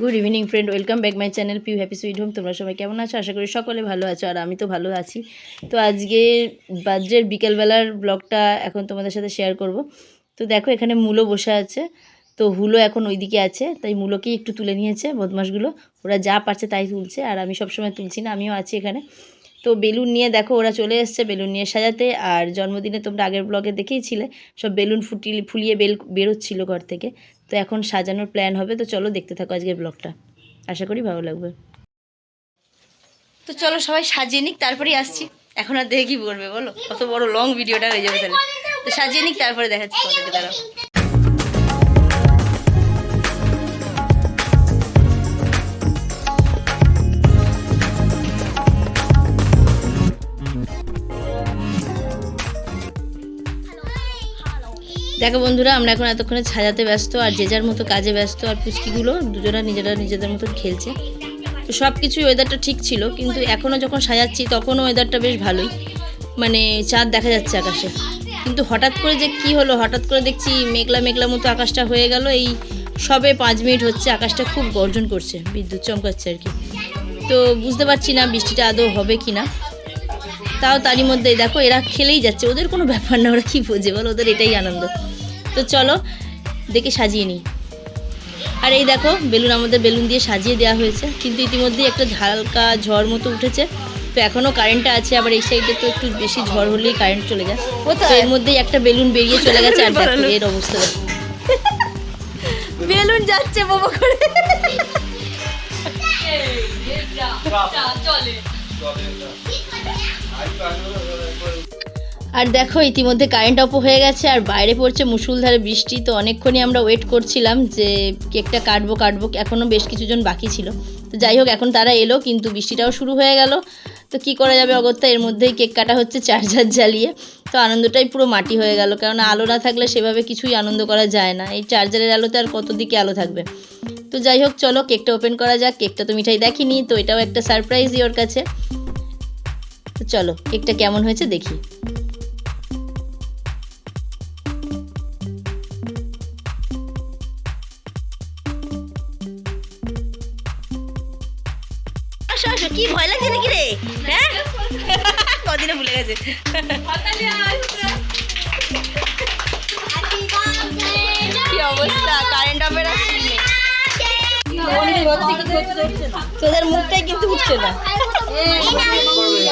Good evening friend welcome back my channel Piu happy sweet home তোমরা সবাই কেমন আছো? আশা করি সকলে ভালো আছো আর আমি তো ভালো আছি। তো আজকে বাজ্যের বিকেলবেলার ব্লগটা এখন তোমাদের সাথে শেয়ার করব। তো দেখো, এখানে মূলো বসে আছে। তো হুলো এখন ওইদিকে আছে, তাই মূলোকেই একটু তুলে নিয়েছে বদমাসগুলো ওরা যা পারছে তাই তুলছে, আর আমি সবসময় তুলছি না, আমিও আছি এখানে। তো বেলুন নিয়ে দেখো ওরা চলে এসছে বেলুন নিয়ে সাজাতে। আর জন্মদিনে তোমরা আগের ব্লগে দেখেইছিলে সব বেলুন ফুটি, ফুলিয়ে বেল, বেরোচ্ছিল ঘর থেকে। তো এখন সাজানোর প্ল্যান হবে, তো চলো দেখতে থাকো আজকের ব্লগটা আশা করি ভালো লাগবে। তো চলো সবাই সাজিয়ে নিক, তারপরেই আসছি। এখন আর দেখে বলবে বলো? কত বড় লং ভিডিওটা হয়ে যাবে তাহলে। তো সাজিয়ে নিক, তারপরে দেখাচ্ছি দাঁড়াও। দেখো বন্ধুরা, আমরা এখন এতক্ষণে সাজাতে ব্যস্ত আর যে যার মতো কাজে ব্যস্ত আর পুচকিগুলো, দুজনা নিজেরা নিজেদের মতো খেলছে। তো সব কিছুই ওয়েদারটা ঠিক ছিল, কিন্তু এখনও যখন সাজাচ্ছি তখনও ওয়েদারটা বেশ ভালোই। মানে চাঁদ দেখা যাচ্ছে আকাশে। কিন্তু হঠাৎ করে যে কি হলো, হঠাৎ করে দেখছি মেঘলা মেঘলা মতো আকাশটা হয়ে গেল। এই সবে পাঁচ মিনিট হচ্ছে আকাশটা খুব গর্জন করছে, বিদ্যুৎ চমকাচ্ছে আর কি। তো বুঝতে পারছি না বৃষ্টিটা আদৌ হবে কি না তাও তারই মধ্যে দেখো এরা খেলেই যাচ্ছে ওদের কোনো ব্যাপার না ওরা কী বোঝে বলো ওদের এটাই আনন্দ তো চলো দেখে সাজিয়ে নিই আর এই দেখো বেলুন আমাদের বেলুন দিয়ে সাজিয়ে দেওয়া হয়েছে কিন্তু ইতিমধ্যেই একটা হালকা ঝড় মতো উঠেছে তো এখনও কারেন্টটা আছে আবার এই সাইডে তো একটু বেশি ঝড় হলেই কারেন্ট চলে যায় তো এর মধ্যেই একটা বেলুন বেরিয়ে চলে গেছে আর দেখো এর অবস্থা বেলুন যাচ্ছে বাবা করে আর দেখো, ইতিমধ্যে কারেন্ট অফ হয়ে গেছে, আর বাইরে পড়ছে মুসুলধারে বৃষ্টি, তো অনেকক্ষণই আমরা ওয়েট করছিলাম যে কেকটা কাটবো কাটবো এখনও বেশ কিছুজন বাকি ছিল। তো যাই হোক, এখন তারা এলো, কিন্তু বৃষ্টিটাও শুরু হয়ে গেল। তো কি করা যাবে অগত্যা, এর মধ্যেই কেক কাটা হচ্ছে, চার্জার জ্বালিয়ে। তো আনন্দটাই পুরো মাটি হয়ে গেল কারণ আলো না থাকলে সেভাবে কিছুই আনন্দ করা যায় না। এই চার্জারের আলোতে আর কত দিকে আলো থাকবে? তো যাই হোক, চলো, কেকটা ওপেন করা যাক। কেকটা তো মিঠাই দেখিনি, তো এটাও একটা সারপ্রাইজই ওর কাছে। তো চলো কেকটা কেমন হয়েছে দেখি। আসো আসো কি ভয় লাগছে নাকি রে? হ্যাঁ? কদিনে ভুলে গেছে। কি অবস্থা? কারেন্ট অফের তোদের মুখটাই কিন্তু উঠছে না।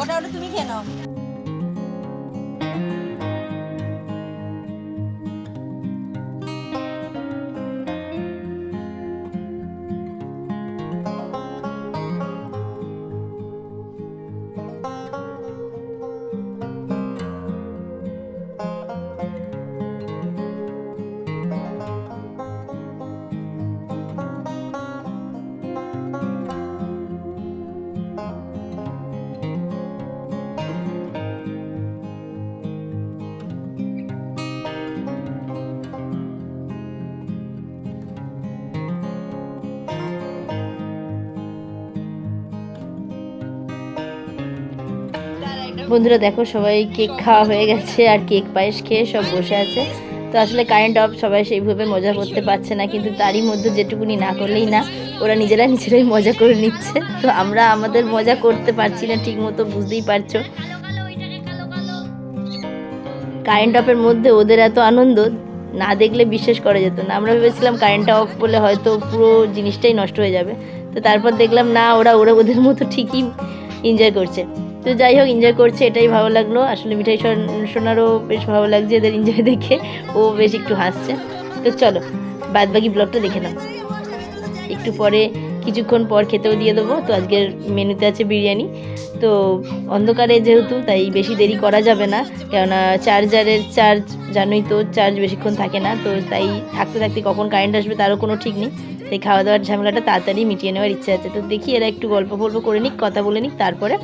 ওটা ওটা তুমি খেয়ে নাও। বন্ধুরা দেখো সবাই কেক খাওয়া হয়ে গেছে আর কেক পায়েস খেয়ে সব বসে আছে। তো আসলে কারেন্ট অফ সবাই সেইভাবে মজা করতে পারছে না, কিন্তু তারই মধ্যে যেটুকুনি না করলেই না, ওরা নিজেরা নিজেরাই মজা করে নিচ্ছে। তো আমরা আমাদের মজা করতে পারছি না ঠিক মতো বুঝতেই পারছ। কারেন্ট অফের মধ্যে ওদের এত আনন্দ, না দেখলে বিশ্বাস করা যেত না। আমরা ভেবেছিলাম কারেন্টটা অফ করলে হয়তো পুরো জিনিসটাই নষ্ট হয়ে যাবে। তো তারপর দেখলাম না, ওরা ওরা ওদের মতো ঠিকই এনজয় করছে। তো যাই হোক এনজয় করছে, এটাই ভালো লাগল। আসলে মিঠাই শোন- শোনারও বেশ ভালো লাগছে এদের এনজয় দেখে। ও বেশ একটু হাসছে। তো চলো বাদ বাকি ব্লগটা দেখে নাও। একটু পরে, কিছুক্ষণ পর খেতেও দিয়ে দেবো। তো আজকের মেনুতে আছে বিরিয়ানি। তো অন্ধকারে যেহেতু, তাই বেশি দেরি করা যাবে না। কেননা চার্জারের চার্জ জানোই তো, চার্জ বেশিক্ষণ থাকে না। তো তাই থাকতে থাকতে কখন কারেন্ট আসবে তারও কোনো ঠিক নেই। তাই খাওয়া দাওয়ার ঝামেলাটা তাড়াতাড়ি মিটিয়ে নেওয়ার ইচ্ছা আছে। তো দেখি এরা একটু গল্প গল্প করে নিক, কথা বলে নিক, তারপরে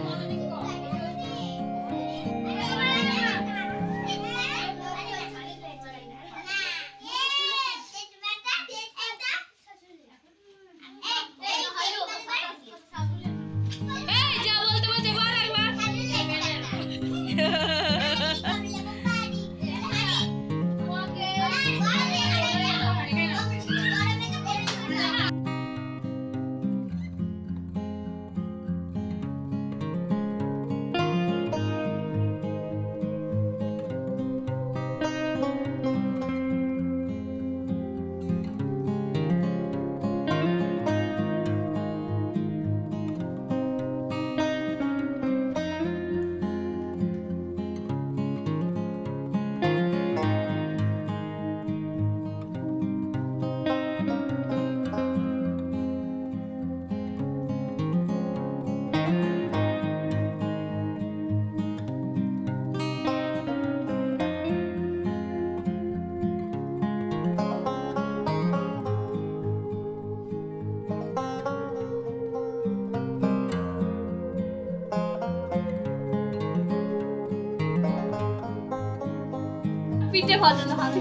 পিঠে ভাজা হাত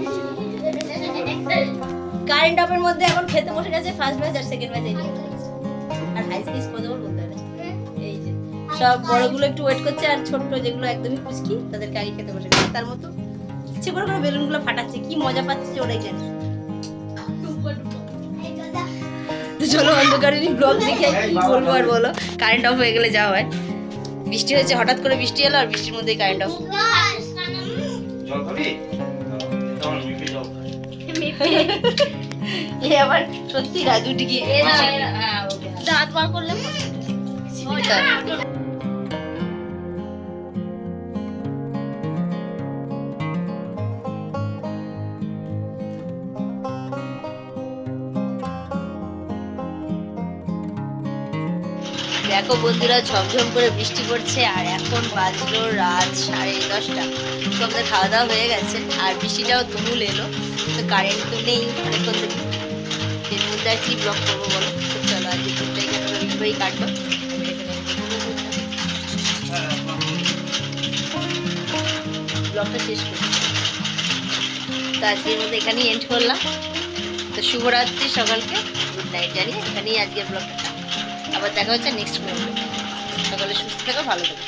কারেন্ট অফের মধ্যে এখন খেতে বসে গেছে ফার্স্ট ম্যাচ আর সেকেন্ড এই আর হাই স্পিস কথা বলতে হবে। এই যে সব বড়গুলো একটু ওয়েট করছে আর ছোট্ট যেগুলো একদমই পুচকি তাদেরকে আগে খেতে বসে গেছে। তার মতো ইচ্ছে করে করে বেলুনগুলো ফাটাচ্ছে কি মজা পাচ্ছে ওরাই জানে। চলো অন্ধকারেরই ব্লগ দেখে কি বলব আর বলো কারেন্ট অফ হয়ে গেলে যা হয়। বৃষ্টি হয়েছে হঠাৎ করে বৃষ্টি এলো আর বৃষ্টির মধ্যেই কারেন্ট অফ জল খাবি? এ আবার সত্যি রাজু টিকি দাঁত বার করলে দেখো বন্ধুরা, ঝমঝম করে বৃষ্টি পড়ছে আর এখন বাজলো রাত সাড়ে দশটা। তো খাওয়া দাওয়া হয়ে গেছে আর বৃষ্টিটাও তুমুল এলো, তো কারেন্ট তো নেই। অনেকক্ষণ থেকে মধ্যে আর কি ব্লক করব বলো? চলো আজকে দিনটা এখানে ব্লগটা শেষ করি। তো আজকের মধ্যে এখানেই এন্ড করলাম। তো শুভরাত্রি সকালকে। গুড নাইট জানিয়ে এখানেই আজকের ব্লগটা আবার দেখা হচ্ছে নেক্সট মুভমেন্ট সকালে সুস্থ থাকো ভালো থাকো।